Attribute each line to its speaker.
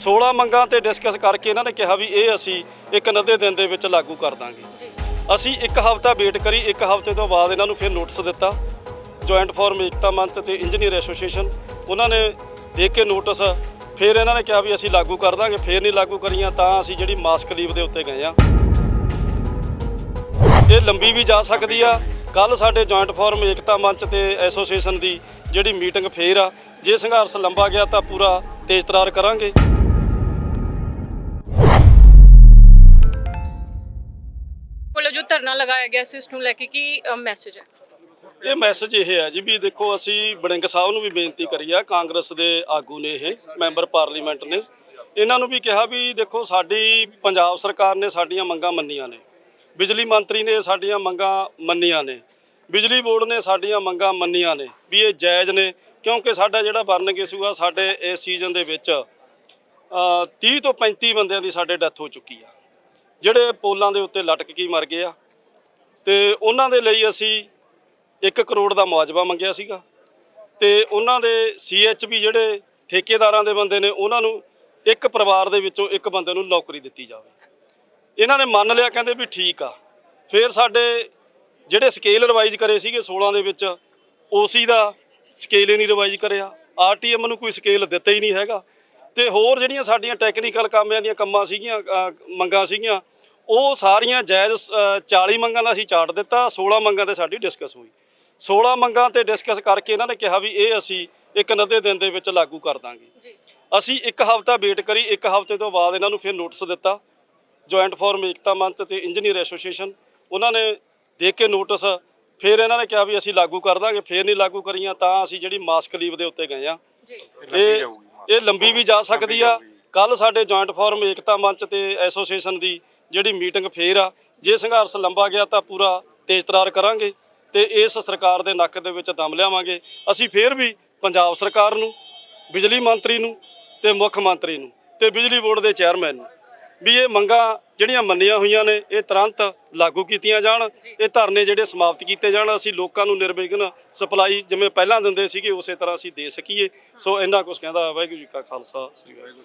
Speaker 1: 16 ਮੰਗਾਂ ਤੇ ਡਿਸਕਸ ਕਰਕੇ ਇਹਨਾਂ ਨੇ ਕਿਹਾ ਵੀ ਇਹ ਅਸੀਂ ਇੱਕ ਨੱਦੇ ਦਿਨ ਦੇ ਵਿੱਚ ਲਾਗੂ ਕਰ ਦਾਂਗੇ। ਅਸੀਂ ਇੱਕ ਹਫ਼ਤਾ ਵੇਟ ਕਰੀ, ਇੱਕ ਹਫ਼ਤੇ ਤੋਂ ਬਾਅਦ ਇਹਨਾਂ ਨੂੰ ਫਿਰ ਨੋਟਿਸ ਦਿੱਤਾ। ਜੁਆਇੰਟ ਫੋਰਮ ਏਕਤਾ ਮੰਚ ਤੇ ਇੰਜੀਨੀਅਰ ਐਸੋਸੀਏਸ਼ਨ ਉਹਨਾਂ ਨੇ ਦੇ ਕੇ ਨੋਟਿਸ ਫਿਰ ਇਹਨਾਂ ਨੇ ਕਿਹਾ ਵੀ ਅਸੀਂ ਲਾਗੂ ਕਰ ਦਾਂਗੇ, ਫਿਰ ਨਹੀਂ ਲਾਗੂ ਕਰੀਆਂ ਤਾਂ ਅਸੀਂ ਜਿਹੜੀ ਮਾਸਕ ਲੀਵ ਦੇ ਉੱਤੇ ਗਏ ਆ ਇਹ ਲੰਬੀ ਵੀ ਜਾ ਸਕਦੀ ਆ। ਕੱਲ ਸਾਡੇ ਜੁਆਇੰਟ ਫੋਰਮ ਏਕਤਾ ਮੰਚ ਤੇ ਐਸੋਸੀਏਸ਼ਨ ਦੀ ਜਿਹੜੀ ਮੀਟਿੰਗ ਫੇਰ ਆ। ਜੇ ਸੰਘਰਸ਼ ਲੰਬਾ ਗਿਆ ਤਾਂ ਪੂਰਾ ਤੇਜ਼ ਤਰਾਰ ਕਰਾਂਗੇ।
Speaker 2: ਧਰਨਾ ਲਗਾਇਆ ਗਿਆ ਸੀ ਉਸ ਨੂੰ ਲੈ ਕੇ ਕੀ ਮੈਸੇਜ ਹੈ?
Speaker 1: ਇਹ ਮੈਸੇਜ ਇਹ ਹੈ ਜੀ ਵੀ ਦੇਖੋ ਅਸੀਂ ਬੜਿੰਗ ਸਾਹਿਬ ਨੂੰ ਵੀ ਬੇਨਤੀ ਕਰੀ ਆ ਕਾਂਗਰਸ ਦੇ ਆਗੂ ਨੇ ਇਹ ਮੈਂਬਰ ਪਾਰਲੀਮੈਂਟ ਨੇ। ਇਹਨਾਂ ਨੂੰ ਵੀ ਕਿਹਾ ਵੀ ਦੇਖੋ ਸਾਡੀ ਪੰਜਾਬ ਸਰਕਾਰ ਨੇ ਸਾਡੀਆਂ ਮੰਗਾਂ ਮੰਨੀਆਂ ਨੇ। ਬਿਜਲੀ ਮੰਤਰੀ ਨੇ ਸਾਡੀਆਂ ਮੰਗਾਂ ਮੰਨੀਆਂ ਨੇ। ਬਿਜਲੀ ਬੋਰਡ ਨੇ ਸਾਡੀਆਂ ਮੰਗਾਂ ਮੰਨੀਆਂ ਨੇ ਵੀ ਇਹ ਜਾਇਜ਼ ਨੇ ਕਿਉਂਕਿ ਸਾਡਾ ਜਿਹੜਾ ਬਰਨਿੰਗ ਇਸ਼ੂ ਆ ਸਾਡੇ ਇਸ ਸੀਜ਼ਨ ਦੇ ਵਿੱਚ ਅ, 30 ਤੋਂ 35 ਬੰਦਿਆਂ ਦੀ ਸਾਡੇ ਡੈਥ ਹੋ ਚੁੱਕੀ ਆ। ਜਿਹੜੇ ਪੋਲਾਂ ਦੇ ਉੱਤੇ ਲਟਕ ਕੇ ਮਰ ਗਏ ਆ ਤੇ ਉਹਨਾਂ ਦੇ ਲਈ ਅਸੀਂ 1 ਕਰੋੜ ਦਾ ਮੁਆਵਜ਼ਾ ਮੰਗਿਆ ਸੀਗਾ। ਤੇ ਉਹਨਾਂ ਦੇ ਸੀਐਚਪੀ ਜਿਹੜੇ ਠੇਕੇਦਾਰਾਂ ਦੇ ਬੰਦੇ ਨੇ, ਉਹਨਾਂ ਨੂੰ ਇੱਕ ਪਰਿਵਾਰ ਦੇ ਵਿੱਚੋਂ ਇੱਕ ਬੰਦੇ ਨੂੰ ਨੌਕਰੀ ਦਿੱਤੀ ਜਾਵੇ। ਇਹਨਾਂ ਨੇ ਮੰਨ ਲਿਆ, ਕਹਿੰਦੇ ਵੀ ਠੀਕ ਆ। ਫਿਰ ਸਾਡੇ ਜਿਹੜੇ ਸਕੇਲ ਰਿਵਾਈਜ਼ ਕਰੇ ਸੀਗੇ 16 ਦੇ ਵਿੱਚ ਓਸੀ ਦਾ ਸਕੇਲ ਹੀ ਨਹੀਂ ਰਿਵਾਈਜ਼ ਕਰਿਆ। ਆਰਟੀਐਮ ਨੂੰ ਕੋਈ ਸਕੇਲ ਦਿੱਤਾ ਹੀ ਨਹੀਂ ਹੈਗਾ। ਤੇ ਹੋਰ ਜਿਹੜੀਆਂ ਸਾਡੀਆਂ ਟੈਕਨੀਕਲ ਕਾਮਿਆਂ ਦੀਆਂ ਕੰਮਾਂ ਸੀਗੀਆਂ ਮੰਗਾਂ ਸੀਗੀਆਂ ਉਹ ਸਾਰੀਆਂ ਜਾਇਜ਼ ਅ, 40 ਮੰਗਾਂ ਦਾ ਅਸੀਂ ਚਾਰਟ ਦਿੱਤਾ 16 ਮੰਗਾਂ ਤੇ ਸਾਡੀ ਡਿਸਕਸ ਹੋਈ। 16 ਮੰਗਾਂ ਤੇ ਡਿਸਕਸ ਕਰਕੇ ਇਹਨਾਂ ਨੇ ਕਿਹਾ ਵੀ ਇਹ ਅਸੀਂ ਇੱਕ ਨੱਦੇ ਦਿਨ ਦੇ ਵਿੱਚ ਲਾਗੂ ਕਰ ਦਾਂਗੇ। ਅਸੀਂ ਇੱਕ ਹਫ਼ਤਾ ਵੇਟ ਕਰੀ ਇੱਕ ਹਫ਼ਤੇ ਤੋਂ ਬਾਅਦ ਇਹਨਾਂ ਨੂੰ ਫਿਰ ਨੋਟਿਸ ਦਿੱਤਾ। ਜੁਆਇੰਟ ਫਾਰਮ ਏਕਤਾ ਮੰਚ ਤੇ ਇੰਜੀਨੀਅਰ ਐਸੋਸੀਏਸ਼ਨ ਉਹਨਾਂ ਨੇ ਦੇ ਕੇ ਨੋਟਿਸ ਫਿਰ ਇਹਨਾਂ ਨੇ ਕਿਹਾ ਵੀ ਅਸੀਂ ਲਾਗੂ ਕਰ ਦਾਂਗੇ ਫਿਰ ਨਹੀਂ ਲਾਗੂ ਕਰੀਆਂ ਤਾਂ ਅਸੀਂ ਜਿਹੜੀ ਮਾਸਕ ਲੀਵ ਦੇ ਉੱਤੇ ਗਏ ਆ ਇਹ ਇਹ ਲੰਬੀ ਵੀ ਜਾ ਸਕਦੀ ਆ। ਕੱਲ ਸਾਡੇ ਜੁਆਇੰਟ ਫਾਰਮ ਏਕਤਾ ਮੰਚ ਤੇ ਐਸੋਸੀਏਸ਼ਨ ਦੀ ਜਿਹੜੀ ਮੀਟਿੰਗ ਫੇਰ ਆ, ਜੇ ਸੰਘਰਸ਼ ਲੰਬਾ ਗਿਆ ਤਾਂ ਪੂਰਾ ਤੇਜ਼ ਤਰਾਰ ਕਰਾਂਗੇ ਤੇ ਇਸ ਸਰਕਾਰ ਦੇ ਨੱਕ ਦੇ ਵਿੱਚ ਦਮ ਲਿਆਵਾਂਗੇ। ਅਸੀਂ ਫੇਰ ਵੀ ਪੰਜਾਬ ਸਰਕਾਰ ਨੂੰ, ਬਿਜਲੀ ਮੰਤਰੀ ਨੂੰ ਤੇ ਮੁੱਖ ਮੰਤਰੀ ਨੂੰ ਤੇ ਬਿਜਲੀ ਬੋਰਡ ਦੇ ਚੇਅਰਮੈਨ ਨੂੰ ਵੀ ਇਹ ਮੰਗਾਂ ਜਿਹੜੀਆਂ ਮੰਨੀਆਂ ਹੋਈਆਂ ਨੇ, ਇਹ ਤੁਰੰਤ ਲਾਗੂ ਕੀਤੀਆਂ ਜਾਣ, ਇਹ ਧਰਨੇ ਜਿਹੜੇ ਸਮਾਪਤ ਕੀਤੇ ਜਾਣ, ਅਸੀਂ ਲੋਕਾਂ ਨੂੰ ਨਿਰਵਿਘਨ ਸਪਲਾਈ ਜਿਵੇਂ ਪਹਿਲਾਂ ਦਿੰਦੇ ਸੀਗੇ, ਉਸੇ ਤਰ੍ਹਾਂ ਅਸੀਂ ਦੇ ਸਕੀਏ। ਸੋ ਇੰਨਾ ਕੁਝ ਕਹਿੰਦਾ ਵਾਹਿਗੁਰੂ ਜੀ ਕਾ ਖਾਲਸਾ, ਸ੍ਰੀ ਵਾਹਿਗੁਰੂ